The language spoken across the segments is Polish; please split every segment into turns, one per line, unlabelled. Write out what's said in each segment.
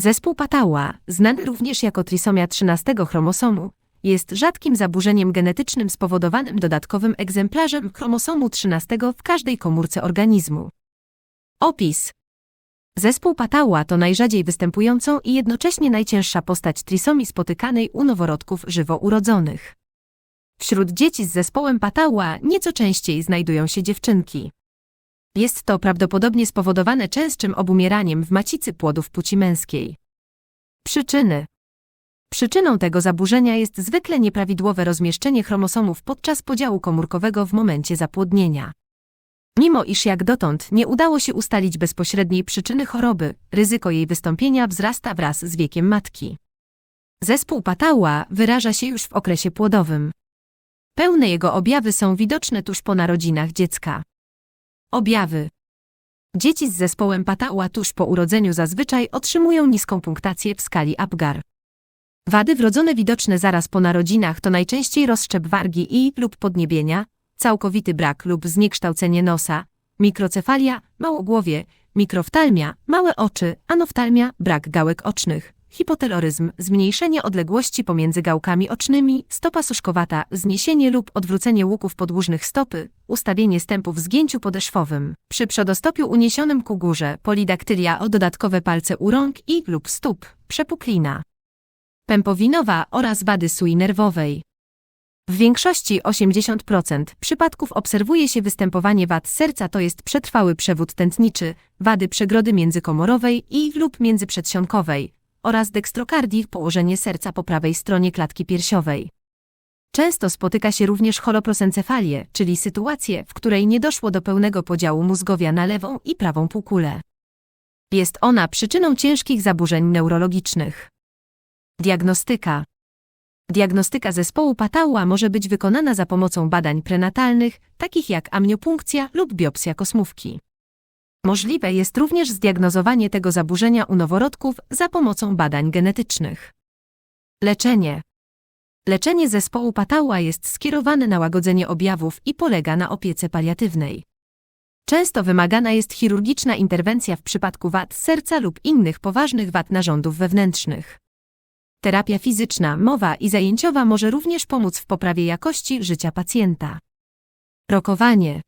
Zespół Patała, znany również jako trisomia 13 chromosomu, jest rzadkim zaburzeniem genetycznym spowodowanym dodatkowym egzemplarzem chromosomu 13 w każdej komórce organizmu. Opis Zespół Patała to najrzadziej występującą i jednocześnie najcięższa postać trisomii spotykanej u noworodków żywo urodzonych. Wśród dzieci z zespołem Patała nieco częściej znajdują się dziewczynki. Jest to prawdopodobnie spowodowane częstszym obumieraniem w macicy płodów płci męskiej. Przyczyny Przyczyną tego zaburzenia jest zwykle nieprawidłowe rozmieszczenie chromosomów podczas podziału komórkowego w momencie zapłodnienia. Mimo iż jak dotąd nie udało się ustalić bezpośredniej przyczyny choroby, ryzyko jej wystąpienia wzrasta wraz z wiekiem matki. Zespół Patała wyraża się już w okresie płodowym. Pełne jego objawy są widoczne tuż po narodzinach dziecka. Objawy Dzieci z zespołem Patała tuż po urodzeniu zazwyczaj otrzymują niską punktację w skali Apgar. Wady wrodzone widoczne zaraz po narodzinach to najczęściej rozszczep wargi i lub podniebienia, całkowity brak lub zniekształcenie nosa, mikrocefalia, małogłowie, mikroftalmia, małe oczy, anoftalmia, brak gałek ocznych, hipoteloryzm, zmniejszenie odległości pomiędzy gałkami ocznymi, stopa suszkowata, zniesienie lub odwrócenie łuków podłużnych stopy, ustawienie stępu w zgięciu podeszwowym, przy przodostopiu uniesionym ku górze, polidaktylia o dodatkowe palce u rąk i lub stóp, przepuklina. Pępowinowa oraz wady sui nerwowej. W większości 80% przypadków obserwuje się występowanie wad serca, to jest przetrwały przewód tętniczy, wady przegrody międzykomorowej i lub międzyprzedsionkowej oraz dekstrokardii, położenie serca po prawej stronie klatki piersiowej. Często spotyka się również holoprosencefalię, czyli sytuację, w której nie doszło do pełnego podziału mózgowia na lewą i prawą półkulę. Jest ona przyczyną ciężkich zaburzeń neurologicznych. Diagnostyka Diagnostyka zespołu Patała może być wykonana za pomocą badań prenatalnych, takich jak amniopunkcja lub biopsja kosmówki. Możliwe jest również zdiagnozowanie tego zaburzenia u noworodków za pomocą badań genetycznych. Leczenie Leczenie zespołu Patała jest skierowane na łagodzenie objawów i polega na opiece paliatywnej. Często wymagana jest chirurgiczna interwencja w przypadku wad serca lub innych poważnych wad narządów wewnętrznych. Terapia fizyczna, mowa i zajęciowa może również pomóc w poprawie jakości życia pacjenta. Rokowanie.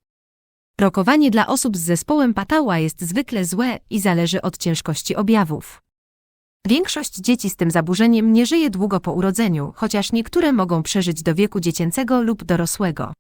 Rokowanie dla osób z zespołem Patała jest zwykle złe i zależy od ciężkości objawów. Większość dzieci z tym zaburzeniem nie żyje długo po urodzeniu, chociaż niektóre mogą przeżyć do wieku dziecięcego lub dorosłego.